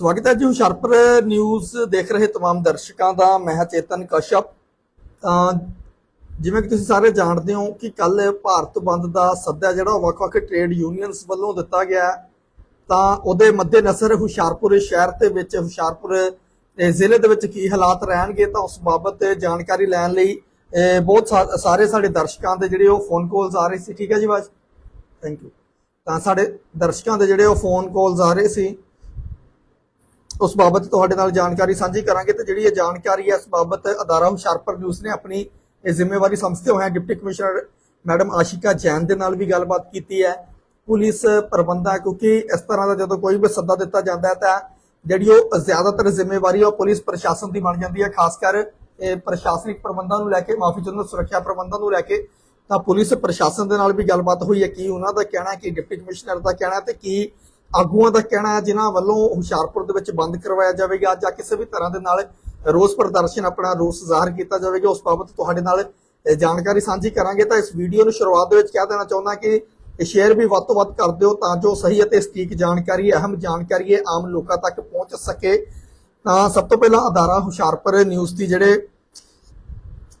ਸਵਾਗਤ ਹੈ ਜੀ ਹੁਸ਼ਿਆਰਪੁਰ ਨਿਊਜ਼ ਦੇਖ ਰਹੇ तमाम ਦਰਸ਼ਕਾਂ ਦਾ ਮੈਂ ਹਾਂ ਚੇਤਨ ਕਸ਼ਪ ਤਾਂ ਜਿਵੇਂ ਕਿ ਤੁਸੀਂ ਸਾਰੇ ਜਾਣਦੇ ਹੋ ਕਿ ਕੱਲ ਭਾਰਤ ਬੰਦ ਦਾ ਸੱਦਾ ਜਿਹੜਾ ਉਹ ਵੱਖ-ਵੱਖ ਟ੍ਰੇਡ ਯੂਨੀਅਨਸ ਵੱਲੋਂ ਦਿੱਤਾ ਗਿਆ ਹੈ। ਤਾਂ ਉਹਦੇ ਮੱਦੇਨਜ਼ਰ ਹੁਸ਼ਿਆਰਪੁਰ ਸ਼ਹਿਰ ਦੇ ਵਿੱਚ ਹੁਸ਼ਿਆਰਪੁਰ ਅਹ, ਜ਼ਿਲ੍ਹੇ ਦੇ ਵਿੱਚ ਕੀ ਹਾਲਾਤ ਰਹਿਣਗੇ ਤਾਂ ਉਸ ਬਾਬਤ ਜਾਣਕਾਰੀ ਲੈਣ ਲਈ ਅਹ, ਬਹੁਤ ਸਾ- ਸਾਰੇ ਸਾਡੇ ਦਰਸ਼ਕਾਂ ਦੇ ਜਿਹੜੇ ਉਹ ਫੋਨ ਕਾਲਸ ਆ ਰਹੇ ਸੀ ਠੀਕ ਹੈ ਜੀ ਬਾਜ ਥੈਂਕ ਯੂ ਤਾਂ ਸਾਡੇ ਦਰਸ਼ਕਾਂ ਦੇ ਜਿਹੜੇ ਉਹ ਫੋਨ ਕਾਲਸ ਆ ਰਹੇ ਸੀ ਉਸ ਬਾਬਤ ਤੁਹਾਡੇ ਨਾਲ ਜਾਣਕਾਰੀ ਸਾਂਝੀ ਕਰਾਂਗੇ ਤੇ ਜਿਹੜੀ ਇਹ ਜਾਣਕਾਰੀ ਹੈ ਇਸ ਬਾਬਤ ਅਦਾਰਾ ਹੁਸ਼ਿਆਰਪੁਰ ਨਿਊਜ਼ ਨੇ ਆਪਣੀ ਇਹ ਜ਼ਿੰਮੇਵਾਰੀ ਸਮਝਦੇ ਹੋਏ deputy commissioner madam Ashika Jain ਦੇ ਨਾਲ ਵੀ ਗੱਲਬਾਤ ਕੀਤੀ ਹੈ। ਪੁਲਿਸ ਪ੍ਰਬੰਧਾਂ, ਕਿਉਂਕਿ ਇਸ ਤਰ੍ਹਾਂ ਦਾ ਜਦੋਂ ਕੋਈ ਵੀ ਸੱਦਾ ਦਿੱਤਾ ਜਾਂਦਾ ਹੈ ਤਾਂ ਜਿਹੜੀ ਉਹ ਜ਼ਿਆਦਾਤਰ ਜ਼ਿੰਮੇਵਾਰੀ ਉਹ ਪੁਲਿਸ ਪ੍ਰਸ਼ਾਸਨ ਦੀ ਬਣ ਜਾਂਦੀ ਹੈ। ਖਾਸ ਕਰ ਇਹ ਪ੍ਰਸ਼ਾਸਨਿਕ ਪ੍ਰਬੰਧਾਂ ਨੂੰ ਲੈ ਕੇ, ਮਾਫੀ ਚਾਹੁੰਦਾ ਸੁਰੱਖਿਆ ਪ੍ਰਬੰਧਾਂ ਨੂੰ ਲੈ ਕੇ ਤਾਂ ਪੁਲਿਸ ਪ੍ਰਸ਼ਾਸਨ ਦੇ ਨਾਲ ਵੀ ਗੱਲਬਾਤ ਹੋਈ ਹੈ। ਕੀ ਉਹਨਾਂ ਦਾ ਕਹਿਣਾ ਹੈ, ਕਿ ਡਿਪਟੀ ਕਮਿਸ਼ਨਰ ਦਾ ਕਹਿਣਾ ਹੈ ਤੇ ਕੀ ਆਗੂਆਂ ਦਾ ਕਹਿਣਾ ਹੈ, ਜਿਨ੍ਹਾਂ ਵੱਲੋਂ ਹੁਸ਼ਿਆਰਪੁਰ ਦੇ ਵਿੱਚ ਬੰਦ ਕਰਵਾਇਆ ਜਾਵੇਗਾ ਜਾਂ ਕਿਸੇ ਵੀ ਤਰ੍ਹਾਂ ਦੇ ਨਾਲ ਰੋਸ ਪ੍ਰਦਰਸ਼ਨ ਆਪਣਾ ਰੋਸ ਜ਼ਾਹਰ ਕੀਤਾ ਜਾਵੇਗਾ, ਉਸ ਬਾਬਤ ਤੁਹਾਡੇ ਨਾਲ ਜਾਣਕਾਰੀ ਸਾਂਝੀ ਕਰਾਂਗੇ। ਤਾਂ ਇਸ ਵੀਡੀਓ ਨੂੰ ਸ਼ੁਰੂਆਤ ਦੇ ਵਿੱਚ ਕਹਿ ਦੇਣਾ ਚਾਹੁੰਦਾ ਕਿ ਸ਼ੇਅਰ ਵੀ ਵੱਧ ਤੋਂ ਵੱਧ ਕਰ ਦਿਓ ਤਾਂ ਜੋ ਸਹੀ ਅਤੇ ਸਟੀਕ ਜਾਣਕਾਰੀ, ਅਹਿਮ ਜਾਣਕਾਰੀ ਆਮ ਲੋਕਾਂ ਤੱਕ ਪਹੁੰਚ ਸਕੇ। ਤਾਂ ਸਭ ਤੋਂ ਪਹਿਲਾਂ ਅਦਾਰਾ ਹੁਸ਼ਿਆਰਪੁਰ ਨਿਊਜ਼ ਦੀ ਜਿਹੜੇ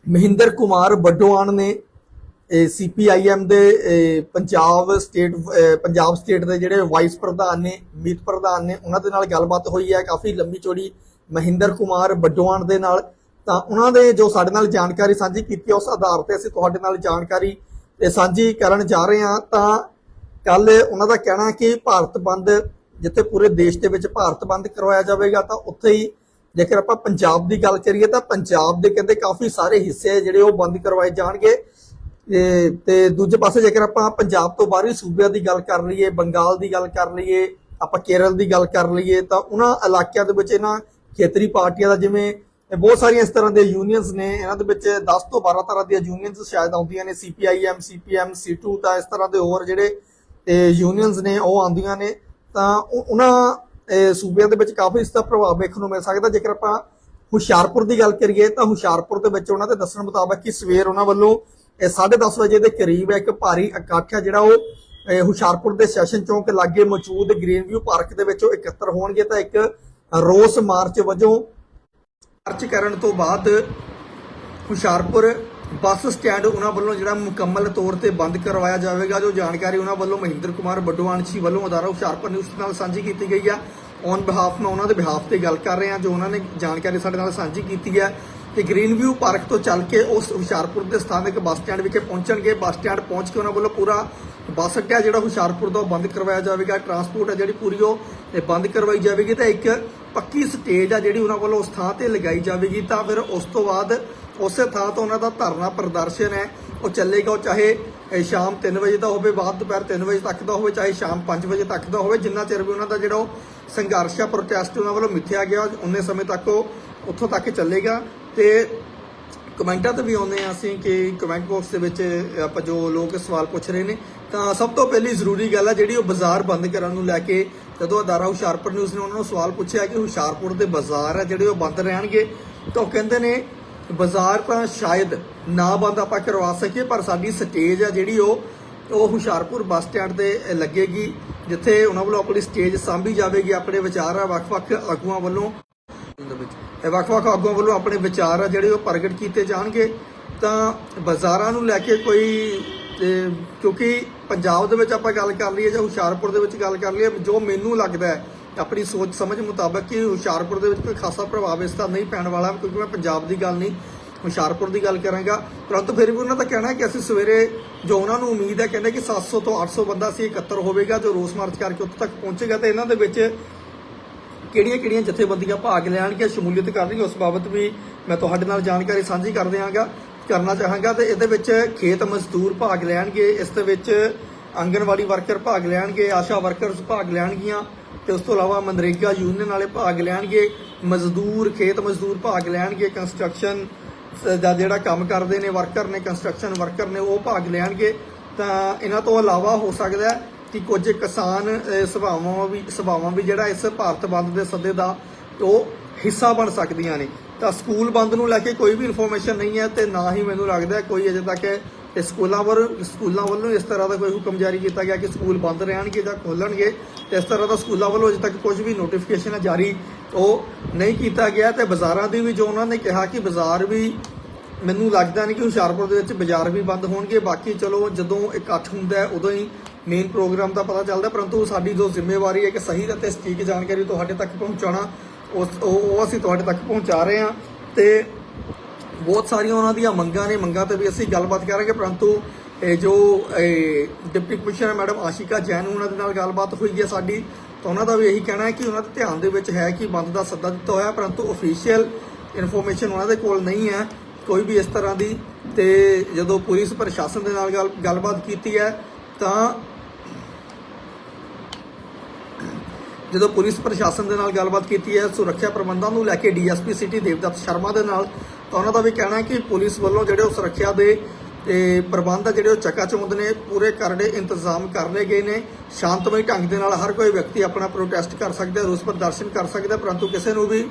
ਮਹਿੰਦਰ ਕੁਮਾਰ ਬੱਡੋਆਣ ਨੇ ਸੀਪੀਆਈਐਮ ਦੇ ਪੰਜਾਬ ਸਟੇਟ ਪੰਜਾਬ ਸਟੇਟ ਦੇ ਜਿਹੜੇ ਵਾਈਸ ਪ੍ਰਧਾਨ ਨੇ, ਮੀਤ ਪ੍ਰਧਾਨ ਨੇ, ਉਹਨਾਂ ਦੇ ਨਾਲ ਗੱਲਬਾਤ ਹੋਈ ਹੈ। ਕਾਫੀ ਲੰਬੀ ਚੌੜੀ ਮਹਿੰਦਰ ਕੁਮਾਰ ਬੱਡੋਆਣ ਦੇ ਨਾਲ। ਤਾਂ ਉਹਨਾਂ ਦੇ ਜੋ ਸਾਡੇ ਨਾਲ ਜਾਣਕਾਰੀ ਸਾਂਝੀ ਕੀਤੀ ਉਸ ਆਧਾਰ ਤੇ ਅਸੀਂ ਤੁਹਾਡੇ ਨਾਲ ਜਾਣਕਾਰੀ ਸਾਂਝੀ ਕਰਨ ਜਾ ਰਹੇ ਹਾਂ। ਤਾਂ ਕੱਲ ਉਹਨਾਂ ਦਾ ਕਹਿਣਾ ਕਿ ਭਾਰਤ ਬੰਦ, ਜਿੱਥੇ ਪੂਰੇ ਦੇਸ਼ ਦੇ ਵਿੱਚ ਭਾਰਤ ਬੰਦ ਕਰਵਾਇਆ ਜਾਵੇਗਾ, ਤਾਂ ਉੱਥੇ ਹੀ ਜੇਕਰ ਆਪਾਂ ਪੰਜਾਬ ਦੀ ਗੱਲ ਕਰੀਏ, ਤਾਂ ਪੰਜਾਬ ਦੇ ਕਹਿੰਦੇ ਕਾਫੀ ਸਾਰੇ ਹਿੱਸੇ ਜਿਹੜੇ ਉਹ ਬੰਦ ਕਰਵਾਏ ਜਾਣਗੇ। ਤੇ- ਦੂਜੇ ਪਾਸੇ ਜੇਕਰ ਆਪਾਂ ਪੰਜਾਬ ਤੋਂ ਬਾਹਰੀ ਸੂਬਿਆਂ ਦੀ ਗੱਲ ਕਰ ਲਈਏ, ਬੰਗਾਲ ਦੀ ਗੱਲ ਕਰ ਲਈਏ, ਆਪਾਂ ਕੇਰਲ ਦੀ ਗੱਲ ਕਰ ਲਈਏ, ਤਾਂ ਉਹਨਾਂ ਇਲਾਕਿਆਂ ਦੇ ਵਿੱਚ ਇਹਨਾਂ ਖੇਤਰੀ ਪਾਰਟੀਆਂ ਦਾ ਜਿਵੇਂ ਬਹੁਤ ਸਾਰੀਆਂ ਇਸ ਤਰ੍ਹਾਂ ਦੇ ਯੂਨੀਅਨਸ ਨੇ, ਇਹਨਾਂ ਦੇ ਵਿੱਚ 10 ਤੋਂ 12 ਤਰ੍ਹਾਂ ਦੀਆਂ ਯੂਨੀਅਨਸ ਸ਼ਾਇਦ ਆਉਂਦੀਆਂ ਨੇ ਸੀਪੀਆਈਐਮ ਸੀਪੀਐਮ ਸੀ2 ਤਾਂ ਇਸ ਤਰ੍ਹਾਂ ਦੇ ਹੋਰ ਜਿਹੜੇ ਯੂਨੀਅਨਸ ਨੇ, ਉਹ ਆਉਂਦੀਆਂ ਨੇ, ਤਾਂ ਉਹਨਾਂ ਸੂਬਿਆਂ ਦੇ ਵਿੱਚ ਕਾਫੀ ਇਸ ਦਾ ਪ੍ਰਭਾਵ ਵੇਖਣ ਨੂੰ ਮਿਲ ਸਕਦਾ, ਜੇਕਰ ਆਪਾਂ ਹੁਸ਼ਿਆਰਪੁਰ ਦੀ ਗੱਲ ਕਰੀਏ, ਤਾਂ ਹੁਸ਼ਿਆਰਪੁਰ ਦੇ ਵਿੱਚ ਉਹਨਾਂ ਦੇ ਦੱਸਣ ਮੁਤਾਬਕ ਕਿ ਸਵੇਰ ਉਹਨਾਂ ਵੱਲੋਂ 10:30 ਵਜੇ ਦੇ ਕਰੀਬ ਇੱਕ ਭਾਰੀ ਇਕੱਠ ਹੈ ਜਿਹੜਾ ਉਹ ਹੁਸ਼ਿਆਰਪੁਰ ਦੇ ਸੈਸ਼ਨ ਚੌਂਕ ਲਾਗੇ ਮੌਜੂਦ ਗ੍ਰੀਨ ਵਿਊ ਪਾਰਕ ਦੇ ਵਿੱਚ ਇਕੱਤਰ ਹੋਣਗੇ ਤਾਂ ਇੱਕ ਰੋਸ ਮਾਰਚ ਵਜੋਂ ਮਾਰਚ ਕਰਨ ਤੋਂ ਬਾਅਦ ਹੁਸ਼ਿਆਰਪੁਰ ਬੱਸ ਸਟੈਂਡ ਉਹਨਾਂ ਵੱਲੋਂ ਜਿਹੜਾ ਮੁਕੰਮਲ ਤੌਰ ਤੇ ਬੰਦ ਕਰਵਾਇਆ ਜਾਵੇਗਾ। ਜੋ ਜਾਣਕਾਰੀ ਉਹਨਾਂ ਵੱਲੋਂ ਮਹਿੰਦਰ ਕੁਮਾਰ ਬੱਡੋਆਣਸੀ ਵੱਲੋਂ ਅਦਾਰਾ ਹੁਸ਼ਿਆਰਪੁਰ ਨਿਊਜ਼ ਨਾਲ ਸਾਂਝੀ ਕੀਤੀ ਗਈ ਆ ਔਨ ਬਿਹਾਫ ਮੈਂ ਉਹਨਾਂ ਦੇ ਬਿਹਾਫ ਤੇ ਗੱਲ ਕਰ ਰਿਹਾ ਜੋ ਉਹਨਾਂ ਨੇ ਜਾਣਕਾਰੀ ਸਾਡੇ ਨਾਲ ਸਾਂਝੀ ਕੀਤੀ ਹੈ। ਕਿ ਗ੍ਰੀਨ ਵਿਊ ਪਾਰਕ ਤੋਂ ਚੱਲ ਕੇ ਉਸ ਹੁਸ਼ਿਆਰਪੁਰ ਦੇ ਸਥਾਨਕ ਬੱਸ ਸਟੈਂਡ ਵਿਖੇ ਪਹੁੰਚਣਗੇ। ਬੱਸ ਸਟੈਂਡ ਪਹੁੰਚ ਕੇ ਉਹਨਾਂ ਵੱਲੋਂ ਪੂਰਾ ਬੱਸ ਅੱਡਾ ਜਿਹੜਾ ਹੁਸ਼ਿਆਰਪੁਰ ਦਾ ਉਹ ਬੰਦ ਕਰਵਾਇਆ ਜਾਵੇਗਾ। ਟਰਾਂਸਪੋਰਟ ਹੈ ਜਿਹੜੀ ਪੂਰੀ ਉਹ ਬੰਦ ਕਰਵਾਈ ਜਾਵੇਗੀ ਤਾਂ ਇੱਕ ਪੱਕੀ ਸਟੇਜ ਆ ਜਿਹੜੀ ਉਹਨਾਂ ਵੱਲੋਂ ਉਸ ਥਾਂ ਤੇ ਲਗਾਈ ਜਾਵੇਗੀ। ਤਾਂ ਫਿਰ ਉਸ ਤੋਂ ਬਾਅਦ ਉਸੇ ਥਾਂ ਤੋਂ ਉਹਨਾਂ ਦਾ ਧਰਨਾ ਪ੍ਰਦਰਸ਼ਨ ਹੈ। ਉਹ ਚੱਲੇਗਾ ਉਹ ਚਾਹੇ, ਇਹ ਸ਼ਾਮ 3 ਵਜੇ ਦਾ ਹੋਵੇ, ਬਾਅਦ ਦੁਪਹਿਰ 3 ਵਜੇ ਤੱਕ ਦਾ ਹੋਵੇ, ਚਾਹੇ ਸ਼ਾਮ 5 ਵਜੇ ਤੱਕ ਦਾ ਹੋਵੇ। ਜਿੰਨਾ ਚਿਰ ਵੀ ਉਹਨਾਂ ਦਾ ਜਿਹੜਾ ਉਹ ਸੰਘਰਸ਼ ਆ ਪ੍ਰੋਟੈਸਟ ਉਹਨਾਂ ਵੱਲੋਂ ਮਿੱਥਿਆ ਗਿਆ, ਉਨੇ ਸਮੇਂ ਤੱਕ ਉਹ ਉੱਥੋਂ ਤੱਕ ਚੱਲੇਗਾ। ਤੇ ਕਮੈਂਟਾਂ ਤੇ ਵੀ ਆਉਂਦੇ ਆ ਅਸੀਂ ਕਿ ਕਮੈਂਟ ਬਾਕਸ ਦੇ ਵਿੱਚ ਆਪਾਂ ਜੋ ਲੋਕ ਸਵਾਲ ਪੁੱਛ ਰਹੇ ਨੇ, ਤਾਂ ਸਭ ਤੋਂ ਪਹਿਲੀ ਜ਼ਰੂਰੀ ਗੱਲ ਆ ਜਿਹੜੀ ਉਹ ਬਾਜ਼ਾਰ ਬੰਦ ਕਰਨ ਨੂੰ ਲੈ ਕੇ ਜਦੋਂ ਅਦਾਰਾ ਹੁਸ਼ਿਆਰਪੁਰ ਨਿਊਜ਼ ਨੇ ਉਹਨਾਂ ਨੂੰ ਸਵਾਲ ਪੁੱਛਿਆ ਕਿ ਹੁਸ਼ਿਆਰਪੁਰ ਦੇ ਬਾਜ਼ਾਰ ਆ ਜਿਹੜੇ ਉਹ ਬੰਦ ਰਹਿਣਗੇ, ਤਾਂ ਉਹ ਕਹਿੰਦੇ ਨੇ ਬਾਜ਼ਾਰ ਤਾਂ ਸ਼ਾਇਦ ਨਾ ਬੰਦ ਆਪਾਂ ਕਰਵਾ ਸਕੀਏ, ਪਰ ਸਾਡੀ ਸਟੇਜ ਆ ਜਿਹੜੀ ਉਹ ਉਹ ਹੁਸ਼ਿਆਰਪੁਰ ਬੱਸ ਸਟੈਂਡ ਤੇ ਲੱਗੇਗੀ, ਜਿੱਥੇ ਉਹਨਾਂ ਵੱਲੋਂ ਆਪਣੀ ਸਟੇਜ ਸਾਂਭੀ ਜਾਵੇਗੀ, ਆਪਣੇ ਵਿਚਾਰ ਆ ਵੱਖ-ਵੱਖ ਆਗੂਆਂ ਵੱਲੋਂ। ਦੇ ਵਿੱਚ। ਇਹ ਵੱਖ-ਵੱਖ ਆਗੂਆਂ ਵੱਲੋਂ ਆਪਣੇ ਵਿਚਾਰ ਆ ਜਿਹੜੇ ਉਹ ਪ੍ਰਗਟ ਕੀਤੇ ਜਾਣਗੇ। ਤਾਂ ਬਾਜ਼ਾਰਾਂ ਨੂੰ ਲੈ ਕੇ ਕੋਈ ਕਿਉਂਕਿ ਪੰਜਾਬ ਦੇ ਵਿੱਚ ਆਪਾਂ ਗੱਲ ਕਰ ਲਈਏ ਜਾਂ ਹੁਸ਼ਿਆਰਪੁਰ ਦੇ ਵਿੱਚ ਗੱਲ ਕਰ ਲਈਏ, ਜੋ ਮੈਨੂੰ ਲੱਗਦਾ ਹੈ, ਆਪਣੀ ਸੋਚ ਸਮਝ ਮੁਤਾਬਕ ਕਿ ਹੁਸ਼ਿਆਰਪੁਰ ਦੇ ਵਿੱਚ ਕੋਈ ਖਾਸਾ ਪ੍ਰਭਾਵ ਇਸ ਤਰ੍ਹਾਂ ਨਹੀਂ ਪੈਣ ਵਾਲਾ, ਕਿਉਂਕਿ ਮੈਂ ਪੰਜਾਬ ਦੀ ਗੱਲ ਨਹੀਂ, ਹੁਸ਼ਿਆਰਪੁਰ ਦੀ ਗੱਲ ਕਰਾਂਗਾ। ਪਰੰਤੂ ਫਿਰ ਵੀ ਉਹਨਾਂ ਦਾ ਕਹਿਣਾ ਹੈ ਕਿ ਅਸੀਂ ਸਵੇਰੇ ਜੋ ਉਹਨਾਂ ਨੂੰ ਉਮੀਦ ਹੈ, ਕਹਿੰਦੇ ਕਿ 700 ਤੋਂ 800 ਬੰਦਾ ਸੀ ਇਕੱਤਰ ਹੋਵੇਗਾ, ਜੋ ਰੋਸ ਮਾਰਚ ਕਰਕੇ ਉੱਥੇ ਤੱਕ ਪਹੁੰਚੇਗਾ, ਤੇ ਇਹਨਾਂ ਦੇ ਵਿੱਚ ਕਿਹੜੀਆਂ ਕਿਹੜੀਆਂ ਜਥੇਬੰਦੀਆਂ ਭਾਗ ਲੈਣਗੀਆਂ, ਸ਼ਮੂਲੀਅਤ ਕਰਨਗੀਆਂ, ਉਸ ਬਾਬਤ ਵੀ ਮੈਂ ਤੁਹਾਡੇ ਨਾਲ ਜਾਣਕਾਰੀ ਸਾਂਝੀ ਕਰ ਦਿਆਂਗਾ, ਕਰਨਾ ਚਾਹਾਂਗਾ ਤੇ ਇਹਦੇ ਵਿੱਚ ਖੇਤ ਮਜ਼ਦੂਰ ਭਾਗ ਲੈਣਗੇ, ਇਸ ਦੇ ਵਿੱਚ ਆਂਗਨਵਾੜੀ ਵਰਕਰ ਭਾਗ ਲੈਣਗੇ, ਆਸ਼ਾ ਵਰਕਰਸ ਭਾਗ ਲੈਣਗੀਆਂ, ਤੇ ਉਸ ਤੋਂ ਇਲਾਵਾ ਮਨਰੇਗਾ ਯੂਨੀਅਨ ਵਾਲੇ ਭਾਗ ਲੈਣਗੇ, ਮਜ਼ਦੂਰ, ਖੇਤ ਮਜ਼ਦੂਰ ਭਾਗ ਲੈਣਗੇ, ਕੰਸਟਰਕਸ਼ਨ ਦਾ ਜਿਹੜਾ ਕੰਮ ਕਰਦੇ ਨੇ, ਵਰਕਰ ਨੇ, ਕੰਸਟਰਕਸ਼ਨ ਵਰਕਰ ਨੇ, ਉਹ ਭਾਗ ਲੈਣਗੇ। ਤਾਂ ਇਹਨਾਂ ਤੋਂ ਇਲਾਵਾ ਹੋ ਸਕਦਾ ਕਿ ਕੁਝ ਕਿਸਾਨ ਸਭਾਵਾਂ ਵੀ ਸਭਾਵਾਂ ਵੀ ਜਿਹੜਾ ਇਸ ਭਾਰਤ ਬੰਦ ਦੇ ਸੱਦੇ ਦਾ ਉਹ ਹਿੱਸਾ ਬਣ ਸਕਦੀਆਂ ਨੇ। ਤਾਂ ਸਕੂਲ ਬੰਦ ਨੂੰ ਲੈ ਕੇ ਕੋਈ ਵੀ ਇਨਫੋਰਮੇਸ਼ਨ ਨਹੀਂ ਹੈ ਤੇ ਨਾ ਹੀ ਮੈਨੂੰ ਲੱਗਦਾ ਕੋਈ ਅਜੇ ਤੱਕ ਤੇ ਸਕੂਲਾਂ ਵੱਲ, ਸਕੂਲਾਂ ਵੱਲੋਂ ਇਸ ਤਰ੍ਹਾਂ ਦਾ ਕੋਈ ਹੁਕਮ ਜਾਰੀ ਕੀਤਾ ਗਿਆ ਕਿ ਸਕੂਲ ਬੰਦ ਰਹਿਣਗੇ ਜਾਂ ਖੋਲਣਗੇ ਤੇ ਇਸ ਤਰ੍ਹਾਂ ਦਾ ਸਕੂਲਾਂ ਵੱਲੋਂ ਅਜੇ ਤੱਕ ਕੁਝ ਵੀ ਨੋਟੀਫਿਕੇਸ਼ਨ ਜਾਰੀ ਉਹ ਨਹੀਂ ਕੀਤਾ ਗਿਆ ਤੇ ਬਾਜ਼ਾਰਾਂ ਦੀ ਵੀ ਜੋ ਉਹਨਾਂ ਨੇ ਕਿਹਾ ਕਿ ਬਾਜ਼ਾਰ ਵੀ ਮੈਨੂੰ ਲੱਗਦਾ ਨਹੀਂ ਕਿ ਹੁਸ਼ਿਆਰਪੁਰ ਦੇ ਵਿੱਚ ਬਾਜ਼ਾਰ ਵੀ ਬੰਦ ਹੋਣਗੇ। ਬਾਕੀ ਚਲੋ ਜਦੋਂ ਇਕੱਠ ਹੁੰਦਾ ਉਦੋਂ ਹੀ ਮੇਨ ਪ੍ਰੋਗਰਾਮ ਦਾ ਪਤਾ ਚੱਲਦਾ, ਪਰੰਤੂ ਸਾਡੀ ਜੋ ਜ਼ਿੰਮੇਵਾਰੀ ਹੈ ਕਿ ਸਹੀ ਅਤੇ ਸਟੀਕ ਜਾਣਕਾਰੀ ਤੁਹਾਡੇ ਤੱਕ ਪਹੁੰਚਾਉਣਾ, ਉਸ ਉਹ ਉਹ ਅਸੀਂ ਤੁਹਾਡੇ ਤੱਕ ਪਹੁੰਚਾ ਰਹੇ ਹਾਂ ਤੇ ਬਹੁਤ ਸਾਰੀਆਂ ਉਹਨਾਂ ਦੀਆਂ ਮੰਗਾਂ ਨੇ, ਮੰਗਾਂ ਤੇ ਵੀ ਅਸੀਂ ਗੱਲਬਾਤ ਕਰਾਂਗੇ, ਪਰੰਤੂ ਇਹ ਜੋ deputy commissioner madam Ashika Jain ਉਹਨਾਂ ਦੇ ਨਾਲ ਗੱਲਬਾਤ ਹੋਈ ਹੈ ਸਾਡੀ, ਤਾਂ ਉਹਨਾਂ ਦਾ ਵੀ ਇਹੀ ਕਹਿਣਾ ਹੈ ਕਿ ਉਹਨਾਂ ਦੇ ਧਿਆਨ ਦੇ ਵਿੱਚ ਹੈ ਕਿ ਬੰਦ ਦਾ ਸੱਦਾ ਦਿੱਤਾ ਹੋਇਆ, ਪਰੰਤੂ ਅਫੀਸ਼ੀਅਲ ਇਨਫੋਰਮੇਸ਼ਨ ਉਹਨਾਂ ਦੇ ਕੋਲ ਨਹੀਂ ਹੈ, ਕੋਈ ਵੀ ਇਸ ਤਰ੍ਹਾਂ ਦੀ, ਤੇ ਜਦੋਂ ਪੁਲਿਸ ਪ੍ਰਸ਼ਾਸਨ ਦੇ ਨਾਲ ਗੱਲ ਗੱਲਬਾਤ ਕੀਤੀ ਹੈ ਤਾਂ ਜਦੋਂ ਪੁਲਿਸ ਪ੍ਰਸ਼ਾਸਨ ਦੇ ਨਾਲ ਗੱਲਬਾਤ ਕੀਤੀ ਹੈ, ਸੁਰੱਖਿਆ ਪ੍ਰਬੰਧਾਂ ਨੂੰ ਲੈ ਕੇ ਡੀਐਸਪੀ ਸਿਟੀ ਦੇਵਦੱਤ ਸ਼ਰਮਾ ਦੇ ਨਾਲ, ਤਾਂ ਉਹਨਾਂ ਦਾ ਵੀ ਕਹਿਣਾ ਹੈ ਕਿ ਪੁਲਿਸ ਵੱਲੋਂ ਜਿਹੜੇ ਉਹ ਸੁਰੱਖਿਆ ਦੇ, ਤੇ ਪ੍ਰਬੰਧ ਆ ਜਿਹੜੇ ਉਹ ਚਕਾਚੌਂਦ ਨੇ, ਪੂਰੇ ਕਰੜੇ ਇੰਤਜ਼ਾਮ ਕਰ ਲਏ ਗਏ ਨੇ, ਸ਼ਾਂਤਮਈ ਢੰਗ ਦੇ ਨਾਲ ਹਰ ਕੋਈ ਵਿਅਕਤੀ ਆਪਣਾ ਪ੍ਰੋਟੈਸਟ ਕਰ ਸਕਦਾ ਰੋਸ ਪ੍ਰਦਰਸ਼ਨ ਕਰ ਸਕਦਾ ਪਰੰਤੂ ਕਿਸੇ ਨੂੰ ਵੀ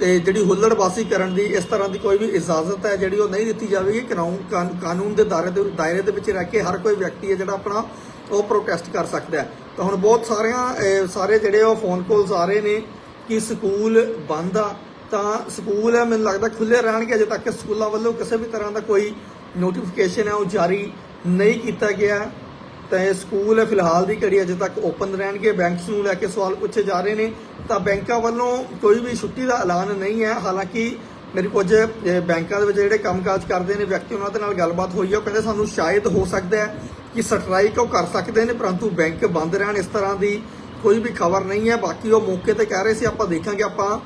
ਤੇ ਜਿਹੜੀ ਹੁੱਲੜਬਾਜ਼ੀ ਕਰਨ ਦੀ ਇਸ ਤਰ੍ਹਾਂ ਦੀ ਕੋਈ ਵੀ ਇਜਾਜ਼ਤ ਹੈ, ਜਿਹੜੀ ਉਹ ਨਹੀਂ ਦਿੱਤੀ ਜਾਵੇਗੀ, ਕਾਨੂੰਨ, ਕਾਨ- ਕਾਨੂੰਨ ਦੇ ਦਾਇਰੇ ਦੇ ਦਾਇਰੇ ਦੇ ਵਿੱਚ ਰਹਿ ਕੇ ਹਰ ਕੋਈ ਵਿਅਕਤੀ ਹੈ ਜਿਹੜਾ ਆਪਣਾ ਉਹ ਪ੍ਰੋਟੈਸਟ ਕਰ ਸਕਦਾ ਹੈ। ਤਾਂ ਹੁਣ ਬਹੁਤ ਸਾਰਿਆਂ ਸਾਰੇ ਜਿਹੜੇ ਉਹ ਫੋਨ ਕਾਲਸ ਆ ਰਹੇ ਨੇ ਕਿ ਸਕੂਲ ਬੰਦ ਆ, ਤਾਂ ਸਕੂਲ ਹੈ, ਮੈਨੂੰ ਲੱਗਦਾ ਖੁੱਲੇ ਰਹਿਣਗੇ, ਅਜੇ ਤੱਕ ਸਕੂਲਾਂ ਵੱਲੋਂ ਕਿਸੇ ਵੀ ਤਰ੍ਹਾਂ ਦਾ ਕੋਈ ਨੋਟੀਫਿਕੇਸ਼ਨ ਹੈ, ਉਹ ਜਾਰੀ ਨਹੀਂ ਕੀਤਾ ਗਿਆ। ਤੇ ਸਕੂਲ ਫਿਲਹਾਲ ਦੀ ਘੜੀ ਅਜੇ ਤੱਕ ਓਪਨ ਰਹਿਣਗੇ। ਬੈਂਕਸ ਨੂੰ ਲੈ ਕੇ ਸਵਾਲ ਪੁੱਛੇ ਜਾ ਰਹੇ ਨੇ। ਤਾਂ ਬੈਂਕਾਂ ਵੱਲੋਂ ਕੋਈ ਵੀ ਛੁੱਟੀ ਦਾ ਐਲਾਨ ਨਹੀਂ ਹੈ। ਹਾਲਾਂਕਿ ਮੇਰੇ ਕੁਝ ਬੈਂਕਾਂ ਦੇ ਵਿੱਚ ਜਿਹੜੇ ਕੰਮਕਾਜ ਕਰਦੇ ਨੇ, ਵਿਅਕਤੀ ਉਹਨਾਂ ਦੇ ਨਾਲ ਗੱਲਬਾਤ ਹੋਈ ਹੈ ਉਹ ਕਹਿੰਦੇ ਸਾਨੂੰ ਸ਼ਾਇਦ ਹੋ ਸਕਦਾ ਹੈ ਕਿ ਸਟ੍ਰਾਈਕ ਉਹ ਕਰ ਸਕਦੇ ਨੇ, ਪਰੰਤੂ ਬੈਂਕ ਬੰਦ ਰਹਿਣ ਇਸ ਤਰ੍ਹਾਂ ਦੀ ਕੋਈ ਵੀ ਖਬਰ ਨਹੀਂ ਹੈ। ਬਾਕੀ ਉਹ ਮੌਕੇ ਤੇ ਕਹਿ ਰਹੇ ਸੀ, ਆਪਾਂ ਦੇਖਾਂਗੇ, ਆਪਾਂ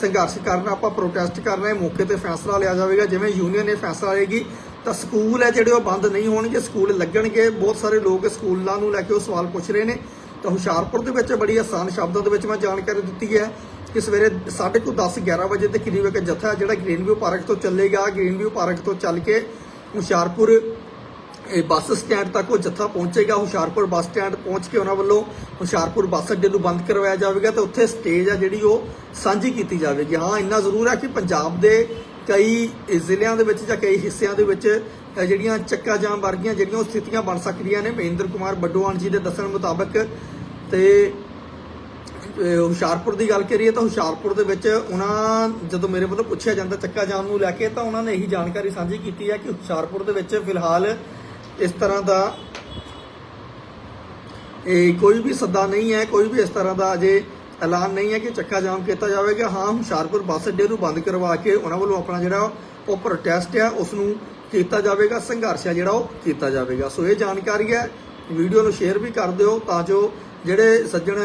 ਸੰਘਰਸ਼ ਕਰਨਾ, ਆਪਾਂ ਪ੍ਰੋਟੈਸਟ ਕਰਨਾ ਹੈ ਮੌਕੇ ਤੇ ਫੈਸਲਾ ਲਿਆ ਜਾਵੇਗਾ, ਜਿਵੇਂ ਯੂਨੀਅਨ ਨੇ ਫੈਸਲਾ ਲਏਗੀ। ਤਾਂ ਸਕੂਲ ਹੈ ਜਿਹੜੇ ਉਹ ਬੰਦ ਨਹੀਂ ਹੋਣਗੇ, ਸਕੂਲ ਲੱਗਣਗੇ। ਬਹੁਤ ਸਾਰੇ ਲੋਕ ਸਕੂਲਾਂ ਨੂੰ ਲੈ ਕੇ ਉਹ ਸਵਾਲ ਪੁੱਛ ਰਹੇ ਨੇ। ਤਾਂ ਹੁਸ਼ਿਆਰਪੁਰ ਦੇ ਵਿੱਚ ਬੜੀ ਆਸਾਨ ਸ਼ਬਦਾਂ ਦੇ ਵਿੱਚ ਮੈਂ ਜਾਣਕਾਰੀ ਦਿੱਤੀ ਹੈ ਕਿ ਸਵੇਰੇ 10:30 10 11 ਵਜੇ ਦੇ ਕਰੀਬ ਇੱਕ ਜਥਾ ਜਿਹੜਾ ਗ੍ਰੀਨ ਵਿਊ ਪਾਰਕ ਤੋਂ ਚੱਲੇਗਾ। ਗ੍ਰੀਨ ਵਿਊ ਪਾਰਕ ਤੋਂ ਚੱਲ ਕੇ ਹੁਸ਼ਿਆਰਪੁਰ, ਇਹ ਬੱਸ ਸਟੈਂਡ ਤੱਕ ਉਹ ਜੱਥਾ ਪਹੁੰਚੇਗਾ। ਹੁਸ਼ਿਆਰਪੁਰ ਬੱਸ ਸਟੈਂਡ ਪਹੁੰਚ ਕੇ ਉਹਨਾਂ ਵੱਲੋਂ ਹੁਸ਼ਿਆਰਪੁਰ ਬੱਸ ਅੱਡੇ ਨੂੰ ਬੰਦ ਕਰਵਾਇਆ ਜਾਵੇਗਾ ਤੇ ਉੱਥੇ ਸਟੇਜ ਆ ਜਿਹੜੀ ਉਹ ਸਾਂਝੀ ਕੀਤੀ ਜਾਵੇਗੀ। ਹਾਂ, ਇੰਨਾ ਜ਼ਰੂਰ ਹੈ ਕਿ ਪੰਜਾਬ ਦੇ ਕਈ ਜ਼ਿਲ੍ਹਿਆਂ ਦੇ ਵਿੱਚ ਜਾਂ ਕਈ ਹਿੱਸਿਆਂ ਦੇ ਵਿੱਚ ਜਿਹੜੀਆਂ ਚੱਕਾ ਜਾਮ ਵਰਗੀਆਂ ਜਿਹੜੀਆਂ ਉਹ ਸਥਿਤੀਆਂ ਬਣ ਸਕਦੀਆਂ ਨੇ। ਮਹਿੰਦਰ ਕੁਮਾਰ ਬੱਡੋਆਣ ਜੀ ਦੇ ਦੱਸਣ ਮੁਤਾਬਕ ਤੇ ਹੁਸ਼ਿਆਰਪੁਰ ਦੀ ਗੱਲ ਕਰੀਏ ਤਾਂ ਹੁਸ਼ਿਆਰਪੁਰ ਦੇ ਵਿੱਚ ਉਹਨਾਂ, ਜਦੋਂ ਮੇਰੇ ਵੱਲੋਂ ਪੁੱਛਿਆ ਜਾਂਦਾ ਚੱਕਾ ਜਾਮ ਨੂੰ ਲੈ ਕੇ, ਤਾਂ ਉਹਨਾਂ ਨੇ ਇਹੀ ਜਾਣਕਾਰੀ ਸਾਂਝੀ ਕੀਤੀ ਹੈ ਕਿ ਹੁਸ਼ਿਆਰਪੁਰ ਦੇ ਵਿੱਚ ਫਿਲਹਾਲ ਇਸ ਤਰ੍ਹਾਂ ਦਾ, ਇਹ ਕੋਈ ਵੀ ਸੱਦਾ ਨਹੀਂ ਹੈ, ਕੋਈ ਵੀ ਇਸ ਤਰ੍ਹਾਂ ਦਾ ਅਜੇ ਐਲਾਨ ਨਹੀਂ ਹੈ ਕਿ ਚੱਕਾ ਜਾਮ ਕੀਤਾ ਜਾਵੇਗਾ। ਹਾਂ ਹੁਸ਼ਿਆਰਪੁਰ ਬੱਸ ਅੱਡੇ ਨੂੰ ਬੰਦ ਕਰਵਾ ਕੇ ਉਹਨਾਂ ਵੱਲੋਂ ਆਪਣਾ ਜਿਹੜਾ ਉਹ ਪ੍ਰੋਟੈਸਟ ਹੈ ਉਸ ਨੂੰ ਕੀਤਾ ਜਾਵੇਗਾ, ਸੰਘਰਸ਼ ਹੈ ਜਿਹੜਾ ਉਹ ਕੀਤਾ ਜਾਵੇਗਾ। ਸੋ ਇਹ ਜਾਣਕਾਰੀ ਹੈ। ਵੀਡੀਓ ਨੂੰ ਸ਼ੇਅਰ ਵੀ ਕਰ ਦਿਓ ਤਾਂ ਜੋ ਜਿਹੜੇ ਸੱਜਣ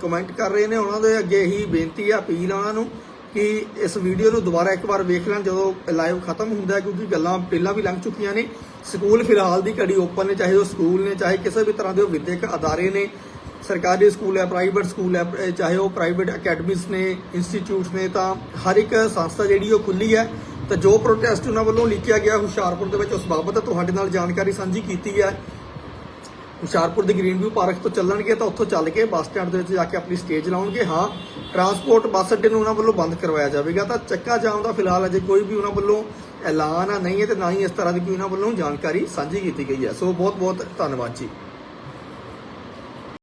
ਕਮੈਂਟ ਕਰ ਰਹੇ ਨੇ, ਉਹਨਾਂ ਦੇ ਅੱਗੇ ਹੀ ਬੇਨਤੀ ਹੈ ਅਪੀਲ ਆ ਉਹਨਾਂ ਨੂੰ ਕਿ ਇਸ ਵੀਡੀਓ ਨੂੰ ਦੁਬਾਰਾ ਇੱਕ ਵਾਰ ਵੇਖ ਲੈਣ ਜਦੋਂ ਲਾਈਵ ਖਤਮ ਹੁੰਦਾ ਹੈ, ਕਿਉਂਕਿ ਗੱਲਾਂ ਪਹਿਲਾਂ ਵੀ ਲੰਘ ਚੁੱਕੀਆਂ ਨੇ। ਸਕੂਲ ਫਿਲਹਾਲ ਦੀ ਘੜੀ ਓਪਨ ਨੇ, ਚਾਹੇ ਉਹ ਸਕੂਲ ਨੇ, ਚਾਹੇ ਕਿਸੇ ਵੀ ਤਰ੍ਹਾਂ ਦੇ ਉਹ ਵਿਦਿਅਕ ਅਦਾਰੇ ਨੇ। ਸਰਕਾਰੀ ਸਕੂਲ ਹੈ ਪ੍ਰਾਈਵੇਟ ਸਕੂਲ ਹੈ ਚਾਹੇ ਉਹ ਪ੍ਰਾਈਵੇਟ ਅਕੈਡਮੀਜ਼ ਨੇ ਇੰਸਟੀਚਿਊਟਸ ਨੇ, ਤਾਂ ਹਰ ਇੱਕ ਸੰਸਥਾ ਜਿਹੜੀ ਉਹ ਖੁੱਲੀ ਹੈ। ਤਾਂ ਜੋ ਪ੍ਰੋਟੈਸਟ ਉਹਨਾਂ ਵੱਲੋਂ ਲਿਖਿਆ ਗਿਆ, ਹੁਸ਼ਿਆਰਪੁਰ ਦੇ ਵਿੱਚ ਉਸ ਬਾਬਤ ਤੁਹਾਡੇ ਨਾਲ ਜਾਣਕਾਰੀ ਸਾਂਝੀ ਕੀਤੀ ਹੈ। ਹੁਸ਼ਿਆਰਪੁਰ ਦੇ ਗ੍ਰੀਨ ਵਿਊ ਪਾਰਕ ਤੋਂ ਚੱਲਣਗੇ, ਤਾਂ ਉੱਥੋਂ ਚੱਲ ਕੇ ਬੱਸ ਸਟੈਂਡ ਦੇ ਵਿੱਚ ਜਾ ਕੇ ਆਪਣੀ ਸਟੇਜ ਲਾਉਣਗੇ। ਹਾਂ ਟਰਾਂਸਪੋਰਟ ਬੱਸ ਅੱਡੇ ਨੂੰ ਉਹਨਾਂ ਵੱਲੋਂ ਬੰਦ ਕਰਵਾਇਆ ਜਾਵੇਗਾ। ਤਾਂ ਚੱਕਾ ਜਾਮ ਦਾ ਫਿਲਹਾਲ ਅਜੇ ਕੋਈ ਵੀ ਉਹਨਾਂ ਵੱਲੋਂ ਐਲਾਨ ਆ ਨਹੀਂ ਹੈ ਤੇ ਨਾ ਹੀ ਇਸ ਤਰ੍ਹਾਂ ਦੀ ਕੋਈ ਉਹਨਾਂ ਵੱਲੋਂ ਜਾਣਕਾਰੀ ਸਾਂਝੀ ਕੀਤੀ ਗਈ ਹੈ। ਸੋ ਬਹੁਤ ਬਹੁਤ ਧੰਨਵਾਦ ਜੀ।